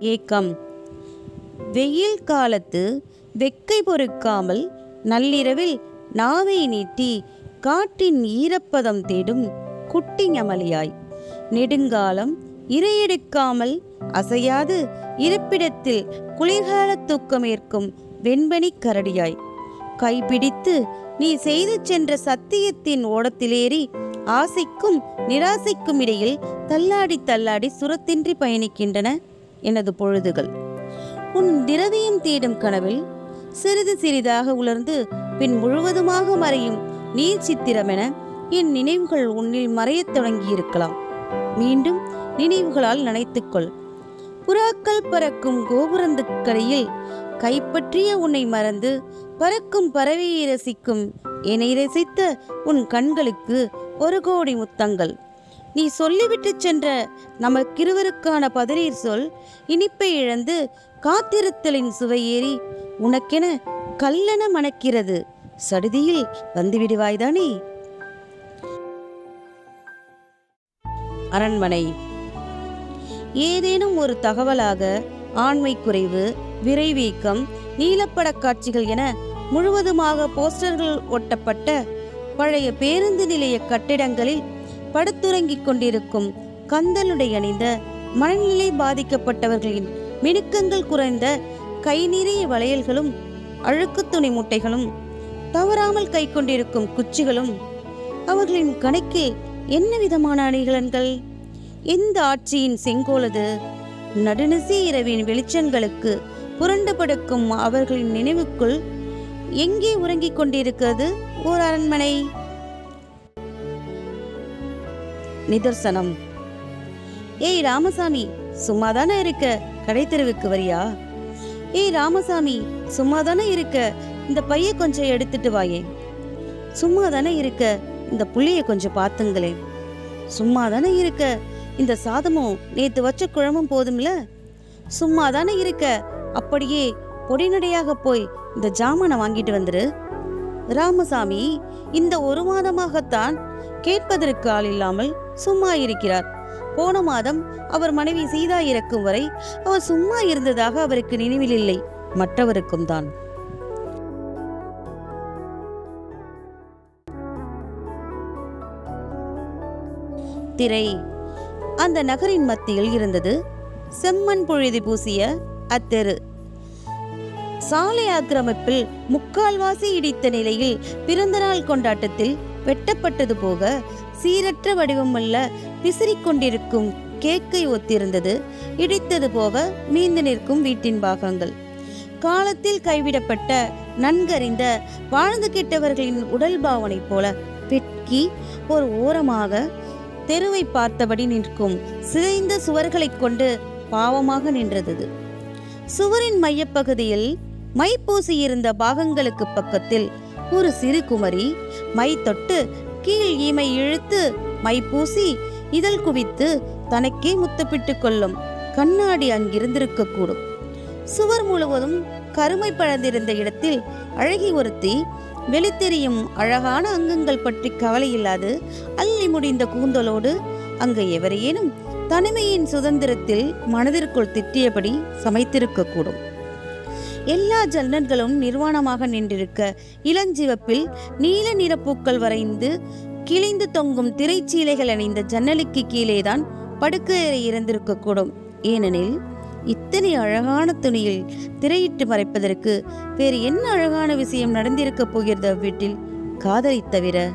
ஏக்கம். வெயில் காலத்து வெக்கை பொறுக்காமல் நள்ளிரவில் நாவை நீட்டி காட்டின் ஈரப்பதம் தேடும் குட்டி ஞமலியாய். நெடுங்காலம் இரையெடுக்காமல் அசையாது இருப்பிடத்தில் குளிர்கால தூக்கமேற்கும் வெண்பனி கரடியாய். கைபிடித்து நீ செய்து சென்ற சத்தியத்தின் ஓடத்திலேறி ஆசைக்கும் நிராசைக்கும் இடையில் தள்ளாடி தள்ளாடி சுரத்தின்றி பயணிக்கின்றன எனது பொழுதுகள். உன் திரவியம் தேடும் கனவில் சிறிது சிறிதாக உலர்ந்து பின் முழுவதுமாக மறையும் நீர் சித்திரமென என் நினைவுகள் உன்னில் மறையத் தொடங்கியிருக்கலாம். மீண்டும் நினைவுகளால் நனைத்துக்கொள். புறாக்கள் பறக்கும் கோபுரந்துக்கடையில் கைப்பற்றிய உன்னை மறந்து பறக்கும் பறவையை ரசிக்கும். என்னை ரசித்த உன் கண்களுக்கு ஒரு கோடி முத்தங்கள். நீ சொல்லிவிட்டு சென்ற நமக்கிருவருக்கான பதநீர் சொல் இனிப்பை இழந்து காத்திருத்தலின் சுவையேறி உனக்கென கல்லென மணக்கிறது. சடுதியில் வந்துவிடுவாய்தானே? அரண்மனை. ஏதேனும் ஒரு தகவலாக ஆண்மை குறைவு விரைவீக்கம் நீலப்பட காட்சிகள் என முழுவதுமாக போஸ்டர்கள் ஒட்டப்பட்ட பழைய பேருந்து நிலைய கட்டிடங்களில் படுத்துறங்கிக் கொண்டிருக்கும் கந்தலுடை அணிந்த மனநிலை பாதிக்கப்பட்டவர்களின் மினுக்கங்கள் குறைந்த கை நிறைய வளையல்களும் அழுக்கு துணி முட்டைகளும் தவறாமல் கை கொண்டிருக்கும் குச்சிகளும் அவர்களின் கணக்கில் என்ன விதமான அணிகலன்கள்? எந்த ஆட்சியின் செங்கோலது? நடுநிசி இரவின் வெளிச்சங்களுக்கு புரண்டு படுக்கும் அவர்களின் நினைவுக்குள் எங்கே உறங்கிக் கொண்டிருக்கிறது ஓர் அரண்மனை? நிதர்சனம். ஏய் ராமசாமி சும்மா தானே இருக்க? கடை தெருவுக்கு வரியா? ஏய் ராமசாமி சும்மா தானே இருக்க? இந்த பைய கொஞ்சம் எடுத்துட்டு வாயே சும்மா தானே இருக்க? இந்த புள்ளிய கொஞ்சம் பார்த்துங்களேன். சும்மாதானே இருக்க? இந்த சாதமும் நேத்து வச்ச குழம்பும் போதும்ல? சும்மா தானே இருக்க? அப்படியே பொடிநடையாக போய் இந்த ஜாமானை வாங்கிட்டு வந்துரு. ராமசாமி இந்த ஒரு மாதமாகத்தான் கேட்பதற்கு ஆள் இல்லாமல் சும்மா இருக்கிறார். போன மாதம் அவர் மனைவி சீதா இறக்கும் வரை அவர் சும்மா இருந்ததாக அவருக்கு நினைவில் இல்லை. மற்றவருக்கும் தான். திரை. அந்த நகரின் மத்தியில் இருந்தது செம்மண் பொழுதி பூசிய அத்தெரு. சாலை ஆக்கிரமிப்பில் முக்கால்வாசி இடித்த நிலையில் பிறந்தநாள் கொண்டாட்டத்தில் வெட்டப்பட்டது போக சீரற்ற வடிவமுள்ள பிசிறிக்கொண்டிருக்கும் கேக்கை ஒத்திருந்தது. இடித்தது போக மீந்து நிற்கும் வீட்டின் பாகங்கள். காலத்தில் கைவிடப்பட்ட நன்கறிந்த வாழ்ந்து கெட்டவர்களின் உடல் பாவனை போல வெட்கி ஒரு ஓரமாக தெருவை பார்த்தபடி நிற்கும் சிதைந்த சுவர்களைக் கொண்டு பாவமாக நின்றது. சுவரின் மையப்பகுதியில் மை பூசியிருந்த பாகங்களுக்கு பக்கத்தில் ஒரு சிறு குமரி மை தொட்டு கீழ் ஈமை இழுத்து மை பூசி இதழ் குவித்து தனக்கே முத்தப்பிட்டு கொள்ளும். கண்ணாடி அங்கிருந்திருக்க கூடும் சுவர் முழுவதும் கருமை பழந்திருந்த இடத்தில் அழகி ஒருத்தி வெளித்தெரியும் அழகான அங்கங்கள் பற்றி கவலையில்லாது அள்ளி முடிந்த கூந்தலோடு அங்கு எவரையேனும் தனிமையின் சுதந்திரத்தில் மனதிற்குள் திட்டியபடி சமைத்திருக்கக்கூடும். எல்லா ஜன்னல்களும் நிர்வாணமாக நின்றிருக்க இளஞ்சிவப்பில் நீல நிறப்பூக்கள் வரைந்து கிழிந்து தொங்கும் திரைச்சீலைகள் அணிந்த ஜன்னலுக்கு கீழேதான் படுக்கையறை இருந்திருக்கக்கூடும். ஏனெனில் இத்தனை அழகான துணியில் திரையிட்டு மறைப்பதற்கு வேறு என்ன அழகான விஷயம் நடந்திருக்கப் போகிறது அவ்வீட்டில்? காதலை தவிர